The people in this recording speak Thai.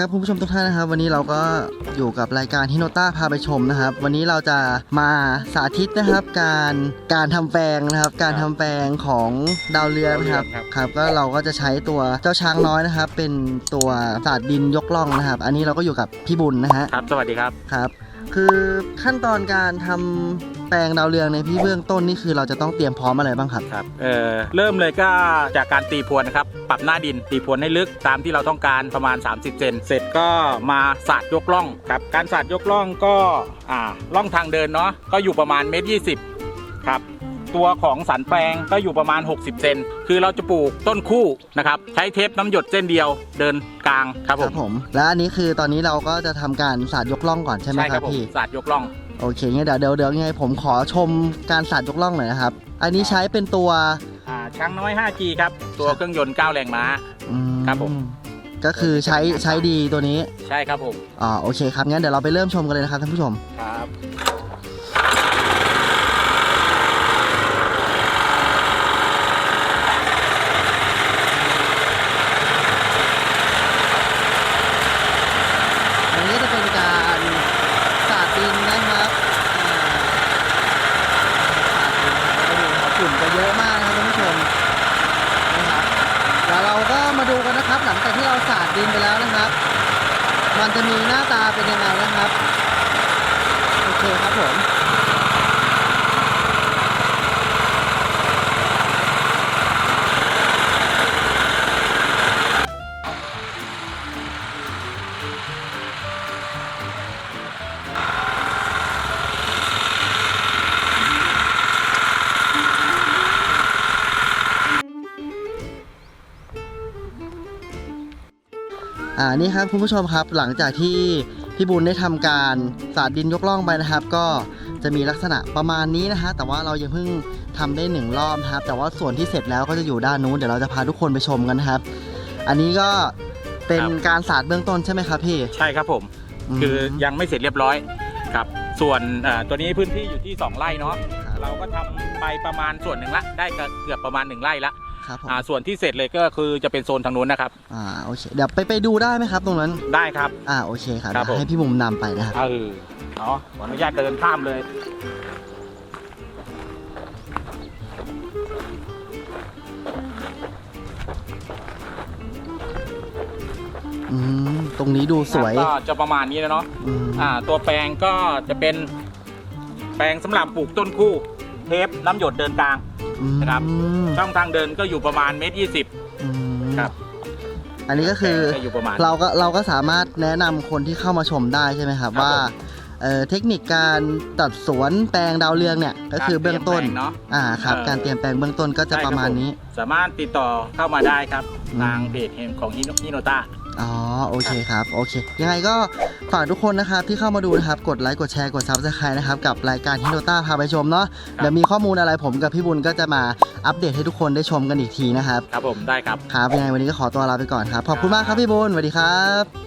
ครับคุณผู้ชมทุกท่านนะครับ วันนี้เราก็อยู่กับรายการฮิโนต้าพาไปชมนะครับ วันนี้เราจะมาสาธิตนะครับ การการทำแปลงนะครับ การทำแปลงของดาวเรืองนะครับดาวเรืองครับครับ ก็เราก็จะใช้ตัวเจ้าช้างน้อยนะครับ เป็นตัวศาสตร์ดินยกล่องนะครับ อันนี้เราก็อยู่กับพี่บุญนะฮะครับ สวัสดีครับครับ คือขั้นตอนการทำ แปลงดาวเรืองในพี่เบื้องต้นนี่คือเราจะต้องเตรียมพร้อมอะไรบ้างครับ ครับเอ่อเริ่มเลยก็จากการตีพรวนนะครับ ปรับหน้าดินตีพรวนให้ลึกตามที่เราต้องการประมาณ 30 เซนเสร็จก็มาสาดยกล่องครับ การสาดยกล่องก็อ่าล่องทางเดินเนาะก็อยู่ประมาณเมตรยีครับตัวของสันแปลงก็อยู่ประมาณ 60 เซน คือเราจะปลูกต้นคู่นะครับ ใช้เทปน้ำหยดเส้นเดียวเดินกลางครับผม และอันนี้คือตอนนี้เราก็จะทำการสาดยกล่องก่อนใช่ไหมใช่คครัรับบผมพี่สาดยกล่อง โอเคงั้นเดี๋ยวเดี๋ยวเดี๋ยวยังไงผมขอชมการสาดยกล่องหน่อยนะครับ อันนี้ใช้เป็นตัวอ่าช้างน้อย 5G ครับ ตัวเครื่องยนต์ 9 แรงม้า อืมครับผม ก็คือใช้ใช้ดีตัวนี้ ใช่ครับผม อ่าโอเคครับงั้นเดี๋ยวเราไปเริ่มชมกันเลยนะครับท่านผู้ชม ครับ อันนี้ก็จะเป็นการสาดดินนะครับอ่าสาดดินนะครับก็ดูครับฝุ่นจะเยอะมากนะครับท่านผู้ชมนะครับแล้วเราก็มาดูกั นะครับ หลังจากที่เราสาดดินไปแล้วนะครับ มันจะมีหน้าตาเป็นยังไงนะครับ อ่านี่ครับคุณผู้ชมครับหลังจากที่พี่บุญได้ทำการสาดดินยกล่องไปนะครับ ก็จะมีลักษณะประมาณนี้นะฮะแต่ว่าเรายังเพิ่งทำได้หนึ่งรอบนะครับ แต่ว่าส่วนที่เสร็จแล้วก็จะอยู่ด้านนู้นเดี๋ยวเราจะพาทุกคนไปชมกันนะครับ อันนี้ก็เป็นครับการสาดเบื้องต้นใช่ไหมครับพี่ใช่ครับผมมคือยังไม่เสร็จเรียบร้อยครับ ส่วนเอ่อตัวนี้พื้นที่อยู่ที่ 2 ไร่เนาะครับเราก็ทำไปประมาณส่วนหนึ่งละได้ก็เกือบประมาณ 1 ไร่ละ ครับผมอ่าส่วนที่เสร็จเลยก็คือจะเป็นโซนทางนู้นนะครับ อ่าโอเคเดี๋ยวไปไปดูได้ไหมครับ ตรงนั้น ได้ครับ อ่าโอเคครับครับผมให้พี่บุ๋มนำไปนะครับ เออเนาะขออนุญาตเดินข้ามเลย อืมตรงนี้ดูสวยก็จะประมาณนี้แล้วเนาะ อืมอ่า ตัวแปลงก็จะเป็นแปลงสำหรับปลูกต้นคู่ เทปน้ำหยดเดินกลาง นะครับมช่องทางเดินก็อยู่ประมาณเมตรยี่สิบอืมครับ อันนี้ก็คือจะอยู่ประมาณ เราก็เราก็สามารถแนะนำคนที่เข้ามาชมได้ใช่ไหมครับ ครับว่าผม เอ่อเทคนิคการตัดสวนแปลงดาวเรืองเนี่ยก็คือเบื้องต้น การตรียมแปลเนาะ อ่าครับเอ่อ การเตรียมแปลงเบื้องต้นก็จะใช่ปคบระมาณผนี้สามารถติดต่อเข้ามาได้ครับ อืม ทางเพจของฮิโนต้า อ๋อโอเคครับโอเค ยังไงก็ฝากทุกคนนะครับที่เข้ามาดูนะครับกดไลค์กดแชร์กดซับสไครต์นะครับกับรายการฮิโนต้าพาไปชมเนาะเดี๋ยวมีข้อมูลอะไรผมกับพี่บุญก็จะมาอัปเดตให้ทุกคนได้ชมกันอีกทีนะครับครับผมได้ครับครับยังไงวันนี้ก็ขอตัวลาไปก่อนครับขอบคุณมากครับพี่บุญสวัสดีครับ